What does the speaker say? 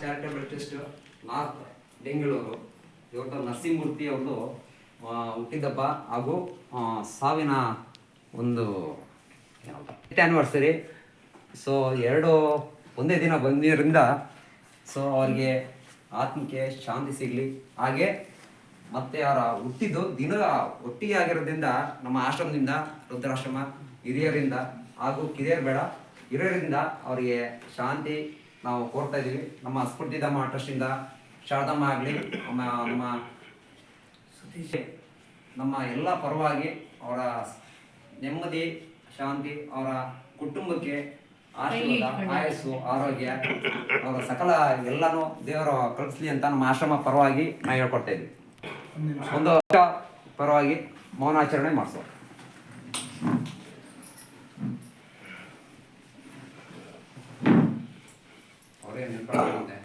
Charitable trust north Bengaluru. ಇವತ್ತು ನರಸಿಂಹಮೂರ್ತಿ ಅವ್ರದ್ದು ಆ, ಹುಟ್ಟಿದಬ್ಬ ಹಾಗೂ ಸಾವಿನ ಒಂದು ಆ್ಯನಿವರ್ಸರಿ ಸೊ ಎರಡು ಒಂದೇ ದಿನ ಬಂದಿರೋದ್ರಿಂದ ಸೊ ಅವರಿಗೆ ಆತ್ಮಕ್ಕೆ ಶಾಂತಿ ಸಿಗಲಿ. ಹಾಗೆ ಮತ್ತೆ ಅವರ ಹುಟ್ಟಿದ್ದು ದಿನ ಒಟ್ಟಿಗೆ ಆಗಿರೋದ್ರಿಂದ ನಮ್ಮ ಆಶ್ರಮದಿಂದ ರುದ್ರಾಶ್ರಮ ಹಿರಿಯರಿಂದ ಹಾಗೂ ಕಿರಿಯರು ಬೇಡ ಹಿರಿಯರಿಂದ ಅವರಿಗೆ ಶಾಂತಿ ನಾವು ಕೋರ್ತಾ ಇದ್ದೀವಿ. ನಮ್ಮ ಸ್ಫೂರ್ತಿಧಾಮ ಟ್ರಸ್ಟಿಂದ ಶಾರದಮ್ಮ ಆಗಲಿ ನಮ್ಮ ನಮ್ಮ ಸತೀಶ್ ನಮ್ಮ ಎಲ್ಲ ಪರವಾಗಿ ಅವರ ನೆಮ್ಮದಿ ಶಾಂತಿ ಅವರ ಕುಟುಂಬಕ್ಕೆ ಆಶೀರ್ವಾದ ಆಯಸ್ಸು ಆರೋಗ್ಯ ಅವರ ಸಕಲ ಎಲ್ಲನೂ ದೇವರು ಕಳಿಸ್ಲಿ ಅಂತ ನಮ್ಮ ಆಶ್ರಮ ಪರವಾಗಿ ನಾ ಹೇಳ್ಕೊಡ್ತಾ ಇದ್ವಿ ಒಂದು ವರ್ಷ ಪರವಾಗಿ ಮೌನಾಚರಣೆ ಮಾಡಿಸೋ ಅವರೇ ನೆನ್ಕೊಳ್ಳೋದಂತೆ